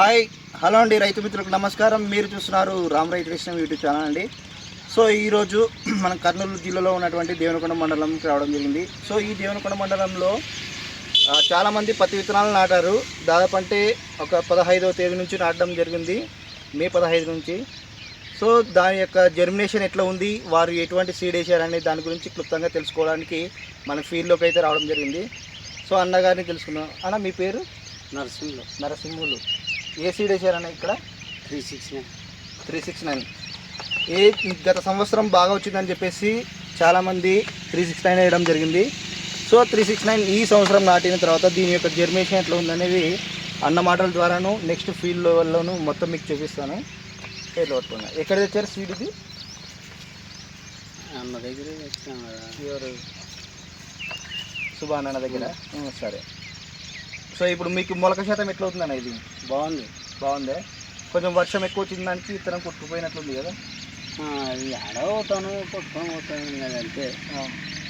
Hi hello అండి రైతు మిత్రులకు నమస్కారం. మీరు చూస్తున్నారు రామ్ రైతు కృష్ణ యూట్యూబ్ ఛానల్ అండి. సో ఈరోజు మనం కర్నూలు జిల్లాలో ఉన్నటువంటి దేవనకొండ మండలంకి రావడం జరిగింది. సో ఈ దేవనకొండ మండలంలో చాలామంది పత్తి విత్తనాలు నాటారు. దాదాపు అంటే ఒక పదహైదవ తేదీ నుంచి నాటడం జరిగింది. మే పదహైదు నుంచి. సో దాని యొక్క జర్మినేషన్ ఎట్లా ఉంది? వారు ఎటువంటి సీడ్ వేసారనే దాని గురించి క్లుప్తంగా తెలుసుకోవడానికి మన ఫీల్డ్లోకి అయితే రావడం జరిగింది. సో అన్నగారిని తెలుసుకున్నాం అన్న మీ పేరు? నర్సింగ్లో నరసింహులు. ఏ సీడ్ వేసారన్న ఇక్కడ? Three six nine. Three six nine. ఏ గత సంవత్సరం బాగా వచ్చిందని చెప్పేసి చాలామంది త్రీ సిక్స్ నైన్ వేయడం జరిగింది. సో త్రీ సిక్స్ నైన్ ఈ సంవత్సరం నాటిన తర్వాత దీని యొక్క జర్మేషన్ ఎట్లా ఉందనేది అన్న మాటల ద్వారాను నెక్స్ట్ ఫీల్డ్ లెవెల్లోనూ మొత్తం మీకు చూపిస్తాను. ఎట్లా పట్టుకున్నా ఎక్కడ తెచ్చారు సీడ్ ఇది? అన్న దగ్గర ఎవరు? సుభాన్ అన్న దగ్గర. సరే. సో ఇప్పుడు మీకు మొలక శాతం ఎట్లా అవుతుందన్న ఇది? బాగుంది బాగుందే. కొంచెం వర్షం ఎక్కువ వచ్చిన దానికి ఇతరం కొట్టుకుపోయినట్లుంది కదా. ఆడవుతాను కొట్టుకొని పోతాను కదా అంతే.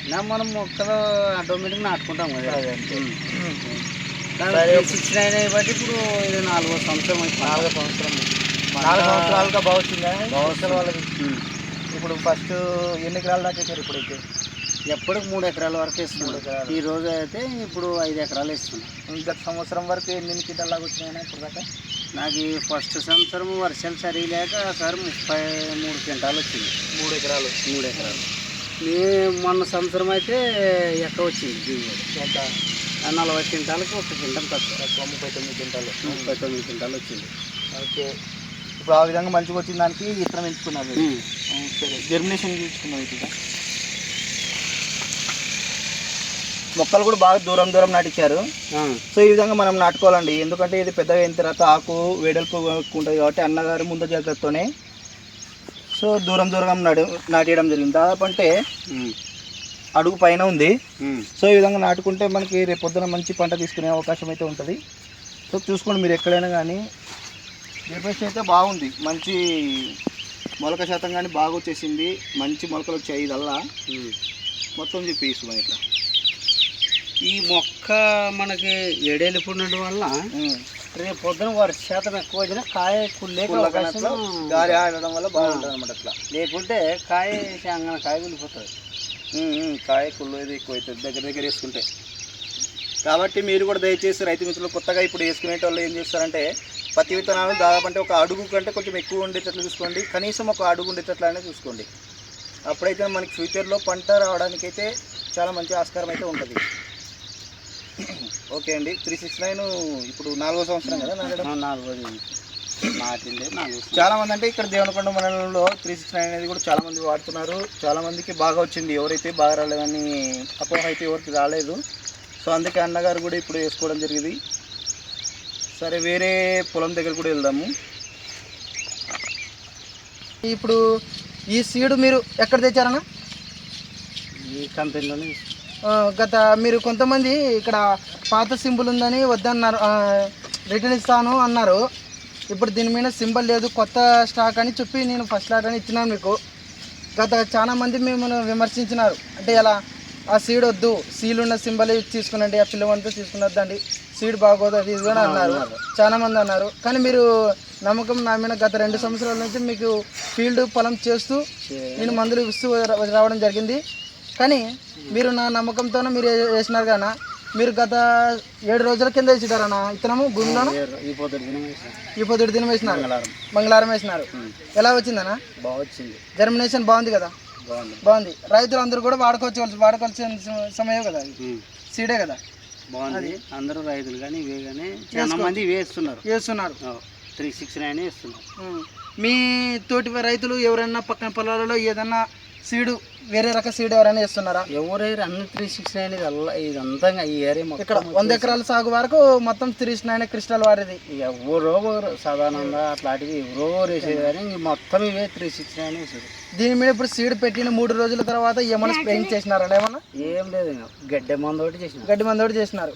నా మనం మొక్కలు ఆటోమేటిక్ నాటుకుంటాం కదా. అదే అంతే. సరే సిక్స్ నైన్ బట్టి ఇప్పుడు ఇది నాలుగో సంవత్సరం. నాలుగో సంవత్సరం. నాలుగు సంవత్సరాలుగా బాగా వచ్చిందా? బాగా సంవత్సరాల వాళ్ళకి. ఇప్పుడు ఫస్ట్ ఎన్ని ఎకరాలు దాకా వేసారు ఇప్పుడైతే? ఎప్పటికి మూడు ఎకరాల వరకు ఎకరాలు. ఈ రోజు అయితే ఇప్పుడు ఐదు ఎకరాలు వేస్తున్నాం గత సంవత్సరం వరకు ఎన్ని క్వింటాల్ దాకా వచ్చినాయన్నా ఇప్పుడు దాకా? నాకు ఈ ఫస్ట్ సంవత్సరం వర్షాలు సరిలేక సార్ ముప్పై మూడు క్వింటాలు వచ్చింది. మూడు ఎకరాలు. మూడు ఎకరాలు. మీ మొన్న సంవత్సరం అయితే ఎక్కువ వచ్చింది. దిగుబడి ఎంత నలభై క్వింటాలకు ఒక క్వింటల్ తక్కువ. ముప్పై తొమ్మిది క్వింటాలు ముప్పై తొమ్మిది క్వింటాలు వచ్చింది. ఓకే. ఇప్పుడు ఆ విధంగా మంచిగా వచ్చిన దానికి ఇత్తనం ఎంచుకున్నారు సరే. జర్మినేషన్ తీసుకున్నాం ఇక మొక్కలు కూడా బాగా దూరం దూరం నాటించారు సో ఈ విధంగా మనం నాటుకోవాలండి. ఎందుకంటే ఇది పెద్దగా అయిన తర్వాత ఆకు వేడల్పు ఉంటుంది కాబట్టి అన్నగారు ముందు జాగ్రత్తతోనే సో దూరం దూరం నాటి నాటియడం జరిగింది. దాదాపు అంటే అడుగు పైన ఉంది. సో ఈ విధంగా నాటుకుంటే మనకి రేపు పొద్దున మంచి పంట తీసుకునే అవకాశం అయితే ఉంటుంది. సో చూసుకోండి మీరు ఎక్కడైనా కానీ. రేపేషన్ అయితే బాగుంది. మంచి మొలక శాతం కానీ బాగా వచ్చేసింది మంచి మొలకలు వచ్చాయి ఇదల్లా. మొత్తం చెప్పి ఇస్తున్నాం ఇట్లా. ఈ మొక్క మనకి ఉండడం వల్ల. రేపు పొద్దున వర్ష శాతం ఎక్కువ వచ్చినా కాయ కనట్లో గాలి ఆడడం వల్ల బాగుంటుంది అనమాట అట్లా. లేకుంటే కాయ అంగన కాయ కుళ్ళిపోతుంది. కాయ కుళ్ళు ఇది ఎక్కువ అవుతుంది దగ్గర దగ్గర వేసుకుంటే. కాబట్టి మీరు కూడా దయచేసి రైతు మిత్రులు కొత్తగా ఇప్పుడు వేసుకునే వాళ్ళు ఏం చేస్తారంటే పత్తి విత్తనాలు దాదాపు అంటే ఒక అడుగు కంటే కొంచెం ఎక్కువ ఉండేటట్లు చూసుకోండి. కనీసం ఒక అడుగు ఉండేటట్లనే చూసుకోండి. అప్పుడైతే మనకి ఫ్యూచర్లో పంట రావడానికైతే చాలా మంచి ఆస్కారం అయితే ఉంటుంది. ఓకే అండి. త్రీ సిక్స్ నైన్ ఇప్పుడు నాలుగో సంవత్సరం కదా నాటడం నాలుగు రోజులు నాటింది నాలుగు చాలా మంది అంటే ఇక్కడ దేవనకొండ మండలంలో త్రీ సిక్స్ నైన్ అనేది కూడా చాలా మంది వాడుతున్నారు. చాలా మందికి బాగా వచ్చింది. ఎవరైతే బాగా రాలేదని అపోహ అయితే ఎవరికి రాలేదు. సో అందుకే అన్నగారు కూడా ఇప్పుడు వేసుకోవడం జరిగింది. సరే వేరే పొలం దగ్గర కూడా వెళ్దాము. ఇప్పుడు ఈ సీడ్ మీరు ఎక్కడ తెచ్చారన్నా? ఈ కంపెనీలోనే గత మీరు కొంతమంది ఇక్కడ పాత సింబల్ ఉందని వద్దన్నారు రిటర్న్ ఇస్తాను అన్నారు. ఇప్పుడు దీని మీద సింబల్ లేదు కొత్త స్టాక్ అని చెప్పి నేను ఫస్ట్ లాట్ అని ఇచ్చినాను మీకు. గత చాలా మంది మిమ్మల్ని విమర్శించినారు. అంటే ఇలా ఆ సీడ్ వద్దు సీల్ ఉన్న సింబల్ తీసుకునండి ఆ పిల్లవంతా తీసుకునొద్దండి సీడ్ బాగోదు అది ఇది కూడా అన్నారు. చాలా మంది అన్నారు. కానీ మీరు నమ్మకం నా మీద గత రెండు సంవత్సరాల నుంచి మీకు ఫీల్డ్ పొలం చేస్తూ నేను మందులు ఇస్తూ రావడం జరిగింది. కానీ మీరు నా నమ్మకంతోనే మీరు వేసినారు కానా మీరు గత ఏడు రోజుల కింద వేసినారన్న ఇతనము భూమిలోను ఈ పొద్దుడు దినం వేసినారు. మంగళవారం. వేసినారు. ఎలా వచ్చిందన్న? బాగా వచ్చింది జర్మినేషన్ బాగుంది కదా? బాగుంది. రైతులు అందరూ కూడా వాడుకోవచ్చు వాడుకోవాల్సిన సమ- సమయం కదా. సీడే కదా? బాగుంది. అందరూ రైతులు కానీ ఇవే కానీ చాలా మంది వేస్తున్నారు. వేస్తున్నారు. త్రీ సిక్స్ నైన్ వేస్తున్నారు. మీ తోటి రైతులు ఎవరైనా పక్కన పొలాలలో ఏదన్నా సీడు వేరే రక సీడ్ ఎవరైనా వేస్తున్నారా ఎవరైనా అన్ని త్రీ సిక్స్ నైన్ ఇదంతా ఈ ఏరియా ఇక్కడ వంద ఎకరాల సాగు వరకు మొత్తం త్రీస్ నైన్ క్రిస్టల్ వారిది. ఎవరో సాధారణంగా అట్లాంటివి ఎవరో వేసేది కానీ మొత్తం ఇవే త్రీ సిక్స్ నైన్ వేసేది. దీని మీద ఇప్పుడు సీడ్ పెట్టిన మూడు రోజుల తర్వాత ఏమైనా స్ప్రేయింగ్ చేసినారా ఏమన్నా? ఏం లేదు గడ్డ మందు ఒకటి చేసిన. గడ్డి మంది ఒకటి చేసినారు.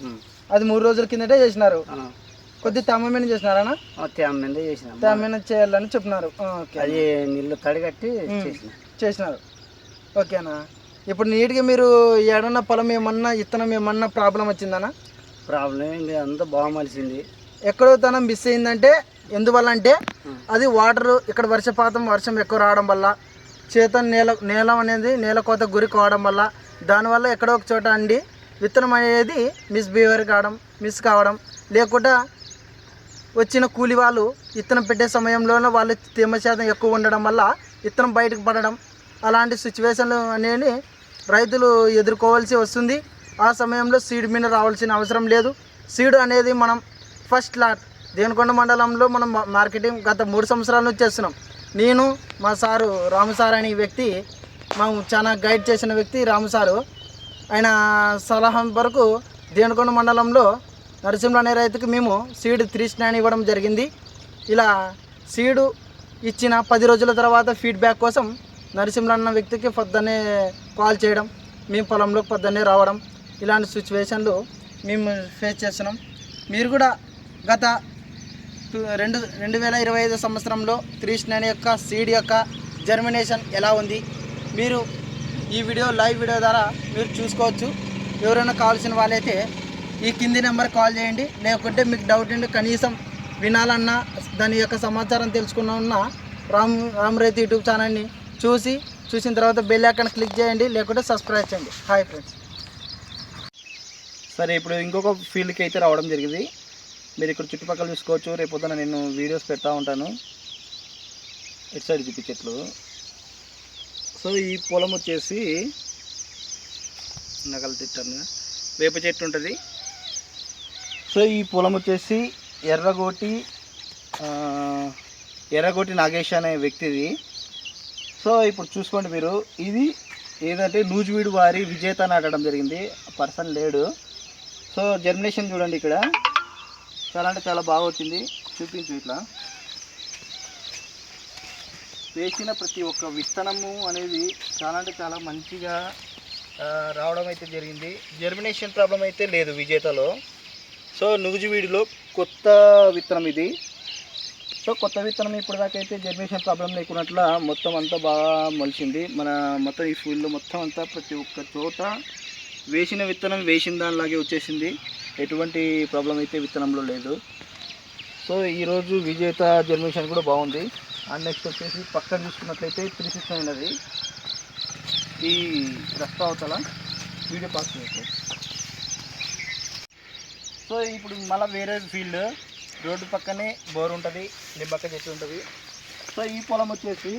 అది మూడు రోజుల కిందటే చేసినారు. కొద్ది తమ్మ మీద చేసినారనా? తేమ మీద చేసిన. తమ్మ మీద చేయాలని చెప్పినారు. అది నీళ్ళు తడి కట్టి చేసిన. చేసినారు. ఓకేనా? ఇప్పుడు నీట్గా మీరు ఏడన్నా పొలం ఏమన్నా ఇత్తనం ఏమన్నా ప్రాబ్లం వచ్చిందనా? ప్రాబ్లం ఏం లేదు అంతా బాగా మలిసింది. ఎక్కడో తనం మిస్ అయిందంటే ఎందువల్ల అంటే అది వాటర్ ఇక్కడ వర్షపాతం వర్షం ఎక్కువ రావడం వల్ల చేత నేల నేల అనేది నేల కోత గురి కావడం వల్ల దానివల్ల ఎక్కడో ఒక చోట అండి విత్తనం అనేది మిస్బిహేవియర్ కావడం మిస్ కావడం లేకుండా వచ్చిన కూలి వాళ్ళు విత్తనం పెట్టే సమయంలోనే వాళ్ళు తేమ శాతం ఎక్కువ ఉండడం వల్ల విత్తనం బయటకు పడడం అలాంటి సిచ్యువేషన్లు అనేవి రైతులు ఎదుర్కోవాల్సి వస్తుంది. ఆ సమయంలో సీడ్ మీద రావాల్సిన అవసరం లేదు. సీడ్ అనేది మనం ఫస్ట్ లాట్. దేనికొండ మండలంలో మనం మార్కెటింగ్ గత మూడు సంవత్సరాల నుంచి చేస్తున్నాం. నేను మా సారు రాము సార్ అనే వ్యక్తి మాకు చాలా గైడ్ చేసిన వ్యక్తి రాము సారు. ఆయన సలహా వరకు దేనికొండ మండలంలో నరసింహ అనే రైతుకి మేము సీడ్ త్రీ స్నాన్ ఇవ్వడం జరిగింది. ఇలా సీడు ఇచ్చిన పది రోజుల తర్వాత ఫీడ్బ్యాక్ కోసం నరసింహ అన్న వ్యక్తికి పొద్దున్నే కాల్ చేయడం మేము పొలంలోకి పొద్దున్నే రావడం ఇలాంటి సిచ్యువేషన్లు మేము ఫేస్ చేస్తున్నాం. మీరు కూడా గత టు- రెండు రెండు వేల ఇరవై ఐదు సంవత్సరంలో త్రీ యొక్క సీడ్ యొక్క జర్మినేషన్ ఎలా ఉంది? మీరు ఈ వీడియో లైవ్ వీడియో ద్వారా మీరు చూసుకోవచ్చు. ఎవరైనా కావాల్సిన వాళ్ళైతే ఈ కింది నెంబర్ కాల్ చేయండి. లేకుంటే మీకు డౌట్ ఉండి కనీసం వినాలన్నా దాని యొక్క సమాచారం తెలుసుకున్నా రామ్ రామ్ రైతు యూట్యూబ్ ఛానల్ని చూసి చూసిన తర్వాత బెల్ ఐకాన్ క్లిక్ చేయండి లేకుంటే సబ్స్క్రైబ్ చేయండి. హాయ్ ఫ్రెండ్స్ సరే ఇప్పుడు ఇంకొక ఫీల్డ్కి అయితే రావడం జరిగింది. మీరు ఇక్కడ చుట్టుపక్కల చూసుకోవచ్చు. రేపు నేను వీడియోస్ పెడతా ఉంటాను. ఇటు సైడ్ చూపి చెట్లు. సో ఈ పొలం వచ్చేసి నగలు తిట్టాను వేప చెట్టు ఉంటుంది. సో ఈ పొలం వచ్చేసి ఎర్రగోటి ఎర్రగోటి నాగేష్ అనే వ్యక్తిది. సో ఇప్పుడు చూసుకోండి మీరు. ఇది ఏదంటే నూజివీడు వారి విజేత నాటడం జరిగింది. పర్సన్ లేడు. సో జర్మినేషన్ చూడండి ఇక్కడ. చాలా అంటే చాలా బాగా వచ్చింది. చూపించు ఇట్లా. వేసిన ప్రతి ఒక్క విత్తనము అనేది చాలా అంటే చాలా మంచిగా రావడం అయితే జరిగింది. జర్మినేషన్ ప్రాబ్లం అయితే లేదు విజేతలో. సో నూజివీడిలో కొత్త విత్తనం ఇది. సో కొత్త విత్తనం ఇప్పటిదాకా అయితే జర్మినేషన్ ప్రాబ్లం లేకున్నట్ల మొత్తం అంతా బాగా మొలిచింది. మన మొత్తం ఈ ఫీల్డ్లో మొత్తం అంతా ప్రతి ఒక్క చోట వేసిన విత్తనం వేసిన దానిలాగే వచ్చేసింది. ఎటువంటి ప్రాబ్లం అయితే విత్తనంలో లేదు. సో ఈరోజు విజేత జర్మినేషన్ కూడా బాగుంది. అండ్ నెక్స్ట్ వచ్చేసి పక్కన చూసుకున్నట్లయితే త్రీ సిక్స్ నైన్ అది ఈ రస్తా అవతల వీడియో పాస్ చేస్తాయి సో ఇప్పుడు మళ్ళీ వేరే ఫీల్డ్ రోడ్డు పక్కనే బోర్ ఉంటుంది నిమ్మక్క చెట్టు ఉంటుంది. సో ఈ పొలం వచ్చేసి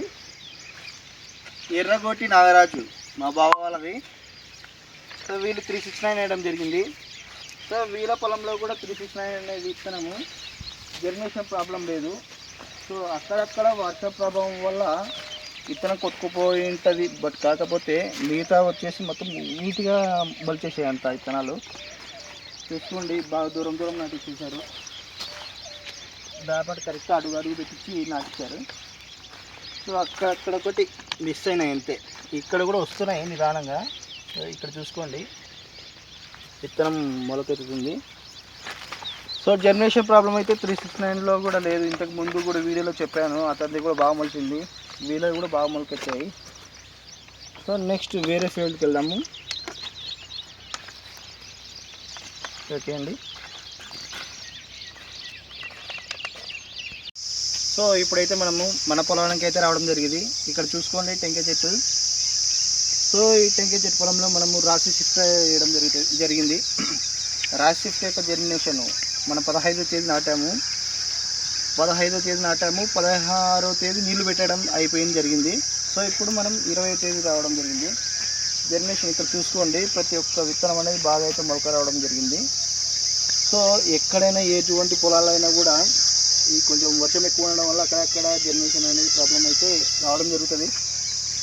ఎర్రగోటి నాగరాజు మా బావ వాళ్ళది. సో వీళ్ళు త్రీ సిక్స్ నైన్ వేయడం జరిగింది. సో వీళ్ళ పొలంలో కూడా త్రీ సిక్స్ నైన్ అనేది ఇస్తున్నాము జర్మినేషన్ ప్రాబ్లం లేదు. సో అక్కడక్కడ వర్ష ప్రభావం వల్ల విత్తనం కొట్టుకుపోయి ఉంటుంది. బట్ కాకపోతే మిగతా వచ్చేసి మొత్తం నీట్గా బలిచేసాయి అంత విత్తనాలు చూసుకోండి బాగా దూరం దూరం నాటించేశారు దాపాటు కరెక్ట్ అడుగు అడుగు పెట్టించి నాటిచ్చారు. సో అక్కడక్కడ ఒకటి మిస్ అయినాయి అంతే. ఇక్కడ కూడా వస్తున్నాయి నిదానంగా. ఇక్కడ చూసుకోండి. విత్తనం మొలకెత్తుతుంది. సో జనరేషన్ ప్రాబ్లం అయితే త్రీ సిక్స్ నైన్లో కూడా లేదు. ఇంతకు ముందు కూడా వీడియోలో చెప్పాను. అతనిది కూడా బాగా మొలిచింది. వీళ్ళది కూడా బాగా మొలకెత్తాయి. సో నెక్స్ట్ వేరే ఫీల్డ్కి వెళ్దాము. ఓకే అండి. సో ఇప్పుడైతే మనము మన పొలానికి అయితే రావడం జరిగింది. ఇక్కడ చూసుకోండి టెంకాయ చెట్టు. సో ఈ టెంకాయ చెట్టు పొలంలో మనము రాసి షిఫ్ట్ చేయడం జరుగుతుంది జరిగింది. రాసి షిఫ్ట్ యొక్క జర్మినేషన్ మనం పదహైదో తేదీ నాటాము. పదహైదో తేదీ నాటాము. పదహారో తేదీ నీళ్ళు పెట్టడం అయిపోయింది జరిగింది. సో ఇప్పుడు మనం ఇరవై తేదీ రావడం జరిగింది. జర్మినేషన్ ఇక్కడ చూసుకోండి. ప్రతి ఒక్క విత్తనం అనేది బాగా అయితే మొలక రావడం జరిగింది. సో ఎక్కడైనా ఎటువంటి పొలాలైనా కూడా ఈ కొంచెం వర్షం ఎక్కువ ఉండడం వల్ల అక్కడక్కడ జర్మినేషన్ అనేది ప్రాబ్లం అయితే రావడం జరుగుతుంది.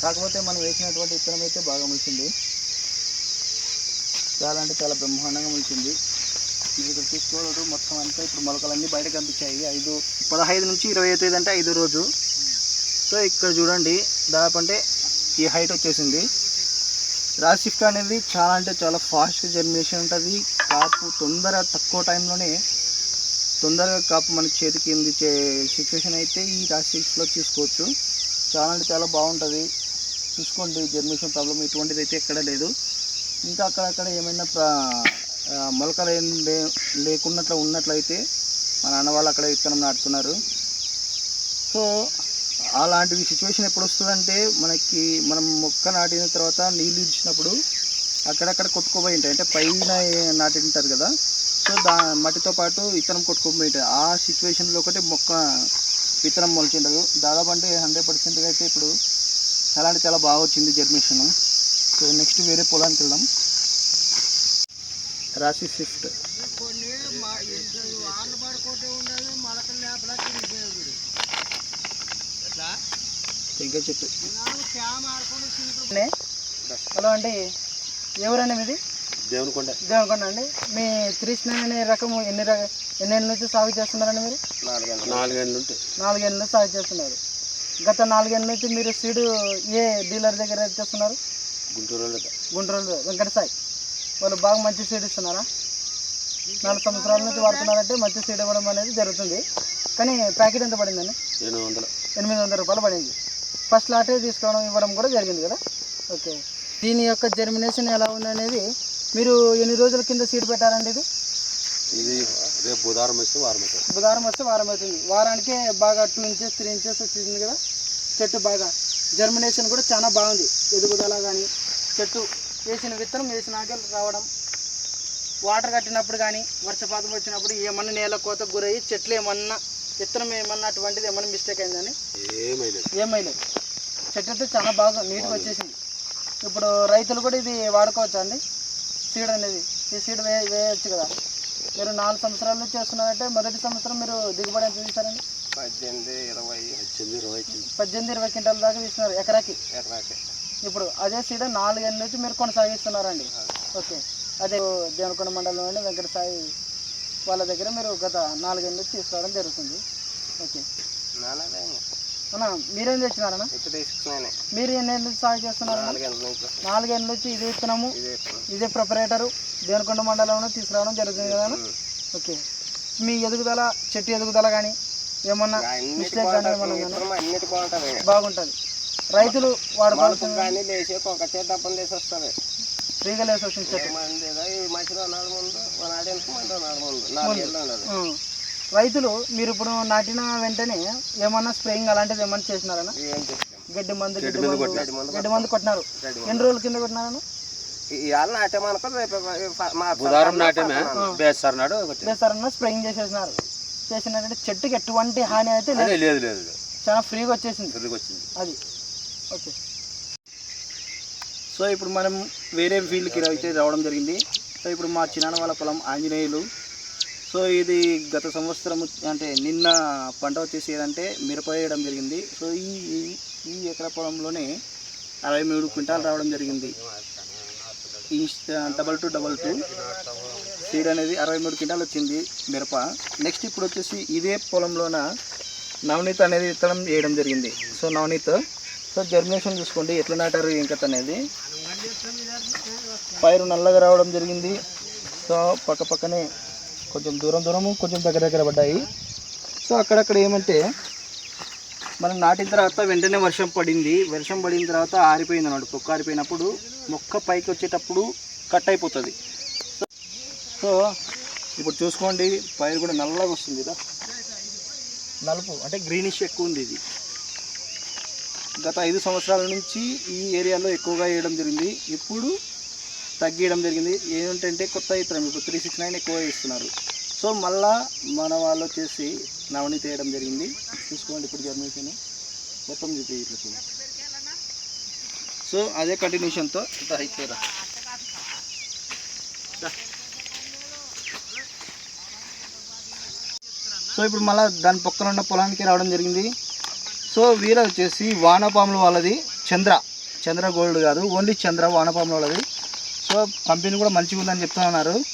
కాకపోతే మనం వేసినటువంటి విత్తనం అయితే బాగా మొలిచింది. చాలా అంటే చాలా బ్రహ్మాండంగా మొలిచింది. మీరు ఇక్కడ చూసుకోవద్దు మొత్తం అంతా ఇప్పుడు మొలకలన్నీ బయట కనిపించాయి. ఐదు పదహైదు నుంచి ఇరవై తేదీ అంటే ఐదు రోజు. సో ఇక్కడ చూడండి దాదాపు అంటే ఈ హైట్ వచ్చేసింది. రాసిఫ్ట్ అనేది చాలా అంటే చాలా ఫాస్ట్ జర్మినేషన్ ఉంటుంది. కాపు తొందర తక్కువ టైంలోనే తొందరగా కాపు మనకి చేతికి అందించే సిచ్యువేషన్ అయితే ఈ రాజ్ షిఫ్ట్లో తీసుకోవచ్చు. చాలా అంటే చాలా బాగుంటుంది. చూసుకోండి జర్మినేషన్ ప్రాబ్లం ఎటువంటిది అయితే ఎక్కడ లేదు. ఇంకా అక్కడక్కడ ఏమైనా ప్రా మొలకలు ఏం లే లేకున్నట్లు ఉన్నట్లయితే మా నాన్న వాళ్ళు అక్కడ విత్తనం నాటుతున్నారు. సో అలాంటివి సిచ్యువేషన్ ఎప్పుడు వస్తుందంటే మనకి మనం మొక్క నాటిన తర్వాత నీళ్ళు ఇచ్చినప్పుడు అక్కడక్కడ కొట్టుకోపోయి ఉంటాయి. అంటే పైన నాటింటారు నాటి ఉంటారు కదా సో దా మట్టితో పాటు విత్తనం కొట్టుకోపోయి ఆ సిచ్యువేషన్లో ఒకటి మొక్క విత్తనం మొలిచిండదు దాదాపు అంటే హండ్రెడ్ పర్సెంట్గా అయితే ఇప్పుడు చాలా అంటే చాలా బాగా వచ్చింది జర్మినేషన్ సో నెక్స్ట్ వేరే పొలానికి వెళ్దాం. రాశి షిఫ్ట్ ఇంకా చెప్పు. హలో అండి ఎవరండి మీది దేవునికొండ. దేవనకొండ అండి. మీ త్రిష్ణ అనే రకము ఎన్ని రక ఎన్నేళ్ళ నుంచి సాగు చేస్తున్నారండి మీరు? నాలుగేళ్ళు. నాలుగేళ్ళు ఉంటాయి నాలుగేళ్ళ నుంచి సాగు చేస్తున్నారు. గత నాలుగేళ్ళ నుంచి మీరు సీడ్ ఏ డీలర్ దగ్గర చేస్తున్నారు? గుంటూరు గుంటూరు వెంకట సాయి వాళ్ళు బాగా మంచి సీడ్ ఇస్తున్నారా? నాలుగు సంవత్సరాల నుంచి వాడుతున్నారంటే మంచి సీడ్ ఇవ్వడం అనేది జరుగుతుంది. కానీ ప్యాకెట్ ఎంత పడిందండి? ఎనిమిది వందలు. ఎనిమిది వందల రూపాయలు పడింది. ఫస్ట్ లాటే తీసుకోవడం ఇవ్వడం కూడా జరిగింది కదా? ఓకే. దీని యొక్క జర్మినేషన్ ఎలా ఉంది అనేది మీరు ఎన్ని రోజుల కింద సీడ్ పెట్టారండి ఇది? ఇది రేపు బుధవారం వస్తే వారం అవుతుంది. బుధవారం వస్తే వారం అవుతుంది. వారానికే బాగా టూ ఇంచెస్ త్రీ ఇంచెస్ వచ్చింది కదా? చెట్టు బాగా జర్మినేషన్ కూడా చాలా బాగుంది. ఎదుగుదల కానీ చెట్టు వేసిన విత్తనం వేసినాక రావడం వాటర్ కట్టినప్పుడు కానీ వర్షపాతం వచ్చినప్పుడు ఏమన్నా నేల కోత గురయ్యి చెట్లు ఏమన్నా విత్తనం ఏమన్నా అటువంటిది ఏమన్నా మిస్టేక్ అయిందని? ఏమైనా ఏమైలేదు. చెట్టు అయితే చాలా బాగా నీట్గా వచ్చేసింది. ఇప్పుడు రైతులు కూడా ఇది వాడుకోవచ్చా అండి? సీడ్ అనేది ఈ సీడ్ వే వేయచ్చు కదా. మీరు నాలుగు సంవత్సరాల నుంచి చేస్తున్నారంటే మొదటి సంవత్సరం మీరు దిగుబడి ఎంత తీసారండి పద్దెనిమిది ఇరవై. పద్దెనిమిది ఇరవై పద్దెనిమిది ఇరవై క్వింటాల దాకా తీస్తున్నారు ఎకరాకి? ఎకరాకి. ఇప్పుడు అదే సీడ్ నాలుగేళ్ళ నుంచి మీరు కొనసాగిస్తున్నారండి. ఓకే. అదే దేవనకొండ మండలంలోని వెంకట సాయి వాళ్ళ దగ్గర మీరు గత నాలుగేళ్ళ నుంచి తీసుకోవడం జరుగుతుంది. ఓకే. అన్న? మీరేం తెచ్చినారన్న మీరు ఎన్ని ఏళ్ళ నుంచి సాగు చేస్తున్నారన్న నాలుగేళ్ళ నుంచి. ఇది విత్తనము ఇదే ప్రొపరేటరు దేవనకొండ మండలంలో తీసుకురావడం జరుగుతుంది కదా? ఓకే. మీ ఎదుగుదల చెట్టు ఎదుగుదల కానీ ఏమన్నా మిస్టేక్ కానీ ఏమన్నా బాగుంటుంది. రైతులు వాడుకోవాల్సిన కానీ లేచి లేసి వస్తుంది ఫ్రీగా లేసి వచ్చిన చెట్టు. రైతులు మీరు ఇప్పుడు నాటిన వెంటనే ఏమన్నా స్ప్రేయింగ్ అలాంటిది ఏమన్నా చేసినారనా? చేస్తాం గడ్డి మందు గడ్డి మందు గడ్డి మందు కొట్టినారు. ఎన్ని రోజుల కింద కొట్టినారను ఇవాళ రేపు మా బుధవారం నాటేమే? బేస్తారు నాడు వేస్తారన్న స్ప్రేయింగ్ చేసేసినారు. చేసినారంటే చెట్టుకి ఎటువంటి హాని అయితే లేదు. లేదు లేదు చాలా ఫ్రీగా వచ్చేసింది. తిరిగి వచ్చింది. అది. ఓకే. సో ఇప్పుడు మనం వేరే ఫీల్డ్కి అయితే రావడం జరిగింది. సో ఇప్పుడు మా చిన్నాన్న వాళ్ళ పొలం ఆంజనేయులు సో ఇది గత సంవత్సరం అంటే నిన్న పంట వచ్చేసి ఏదంటే మిరప వేయడం జరిగింది. సో ఈ ఈ- ఈ ఎకర పొలంలోనే అరవై మూడు క్వింటాలు రావడం జరిగింది. ఈ double two double two seed అనేది అరవై మూడు క్వింటాలు వచ్చింది మిరప. నెక్స్ట్ ఇప్పుడు వచ్చేసి ఇదే పొలంలోన నవనీత్ అనేది విత్తనం వేయడం జరిగింది. సో నవనీత్ సో జర్మినేషన్ చూసుకోండి ఎట్లా నాటారు ఏం కథ అనేది. పైరు నల్లగా రావడం జరిగింది. సో పక్క పక్కనే కొంచెం దూరం దూరము కొంచెం దగ్గర దగ్గర పడ్డాయి. సో అక్కడక్కడ ఏమంటే మనం నాటిన తర్వాత వెంటనే వర్షం పడింది. వర్షం పడిన తర్వాత ఆరిపోయింది అన్నమాట. పొక్క ఆరిపోయినప్పుడు మొక్క పైకి వచ్చేటప్పుడు కట్ అయిపోతుంది. సో- సో ఇప్పుడు చూసుకోండి పైరు కూడా నల్లగా వస్తుంది కదా. నలుపు అంటే గ్రీనిష్ ఎక్కువ ఉంది ఇది. గత ఐదు సంవత్సరాల నుంచి ఈ ఏరియాలో ఎక్కువగా వేయడం జరిగింది. ఇప్పుడు తగ్గియడం జరిగింది. ఏంటంటే కొత్త ఇతరం ఇప్పుడు త్రీ సిక్స్ నైన్ ఎక్కువ ఇస్తున్నారు. సో మళ్ళా మన వాళ్ళు వచ్చేసి నవనీతి తీయడం జరిగింది. చూసుకోండి ఇప్పుడు జర్మినేషన్ మొత్తం చూపి ఇట్లా చూడండి సో అదే కంటిన్యూషన్తో ఇంత అయిపోయారా సో ఇప్పుడు మళ్ళీ దాని పక్కన ఉన్న పొలానికి రావడం జరిగింది. సో వీర వచ్చేసి వానపాముల వాళ్ళది చంద్ర. చంద్ర గోల్డ్ కాదు ఓన్లీ చంద్ర వానపాముల వాళ్ళది. సో కంపెనీ కూడా మంచిగా ఉందని చెప్తా ఉన్నారు.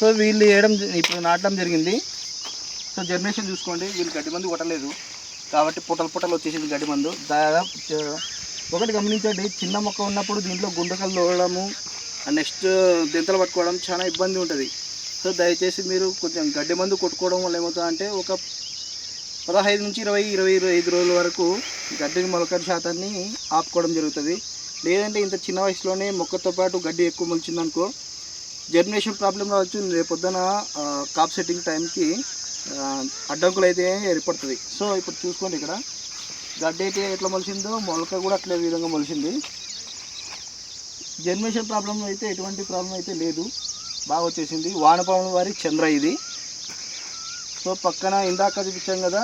సో వీళ్ళు వేయడం జ- ఇప్పుడు నాటడం జరిగింది. సో జర్మినేషన్ చూసుకోండి. వీళ్ళు గడ్డి మందు కొట్టలేదు. కాబట్టి పుటలు పుటలు వచ్చేసింది గడ్డి మందు. దాదాపు ఒకటి గమనించండి. చిన్న మొక్క ఉన్నప్పుడు దీంట్లో గుండకలు తోడము నెక్స్ట్ దెంతలు పట్టుకోవడం చాలా ఇబ్బంది ఉంటుంది. సో దయచేసి మీరు కొంచెం గడ్డి మందు కొట్టుకోవడం వల్ల ఏమవుతుందంటే ఒక పదహైదు నుంచి ఇరవై ఇరవై ఇరవై ఐదు రోజుల వరకు గడ్డిని మొలకల శాతాన్ని ఆపుకోవడం జరుగుతుంది. లేదంటే ఇంత చిన్న వయసులోనే మొక్కతో పాటు గడ్డి ఎక్కువ మొలిచిందనుకో జర్మినేషన్ ప్రాబ్లం రావచ్చు. రేపొద్దున కాప్ సెట్టింగ్ టైంకి అడ్డంకులు అయితే ఏర్పడుతుంది. సో ఇప్పుడు చూసుకోండి ఇక్కడ. గడ్డి అయితే ఎట్లా మొలిచిందో మొలక కూడా అట్లే విధంగా మొలిచింది. జర్మినేషన్ ప్రాబ్లం అయితే ఎటువంటి ప్రాబ్లం అయితే లేదు. బాగా వచ్చేసింది. వానపాముల వారి చంద్ర ఇది. సో పక్కన ఇందాక చూపించాం కదా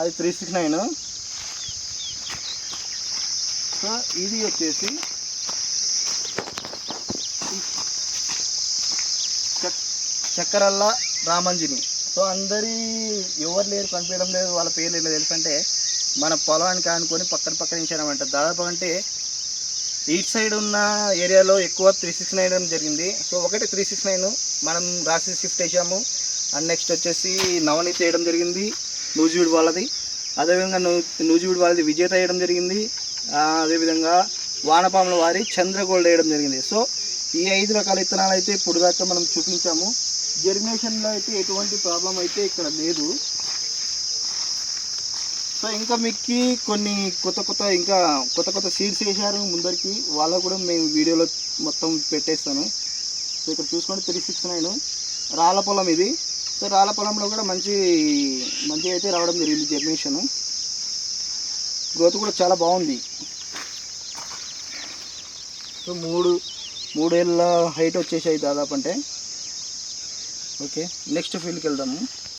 అది త్రీ సిక్స్ నైన్ ఇది వచ్చేసి చక్కరల్ల రామంజిని. సో అందరి ఎవరు లేరు కనిపించడం లేదు వాళ్ళ పేర్లు ఇలా తెలుసంటే మన పొలానికి అనుకొని పక్కన పక్కన ఇచ్చామంట దాదాపు అంటే ఈట్ సైడ్ ఉన్న ఏరియాలో ఎక్కువ త్రీ సిక్స్ నైన్ జరిగింది. సో ఒకటి త్రీ సిక్స్ నైన్ మనం రాసి షిఫ్ట్ చేసాము అండ్ నెక్స్ట్ వచ్చేసి నవనీత్ వేయడం జరిగింది నూజివీడు వాళ్ళది. అదేవిధంగా నూ నూజివీడు వాళ్ళది విజేత వేయడం జరిగింది. అదేవిధంగా వానపాముల వారి చంద్రగోల్డ్ వేయడం జరిగింది. సో ఈ ఐదు రకాల విత్తనాలు అయితే ఇప్పుడు దాకా మనం చూపించాము. జర్మినేషన్లో అయితే ఎటువంటి ప్రాబ్లం అయితే ఇక్కడ లేదు. సో ఇంకా మీకు కొన్ని కొత్త కొత్త ఇంకా కొత్త కొత్త సీడ్స్ వేసారు ముందరికి. వాళ్ళకు కూడా మేము వీడియోలో మొత్తం పెట్టేస్తాను. సో ఇక్కడ చూసుకోండి త్రీ సిక్స్ నైన్. రాళ్ళ పొలం ఇది. సో రాళ్ళ పొలంలో కూడా మంచి మంచిగా అయితే రావడం జరిగింది జర్మినేషను గ్రోత్ కూడా చాలా బాగుంది. సో మూడు మూడేళ్ళ హైట్ వచ్చేసాయి దాదాపు అంటే. ఓకే నెక్స్ట్ ఫీల్డ్కి వెళ్దాము.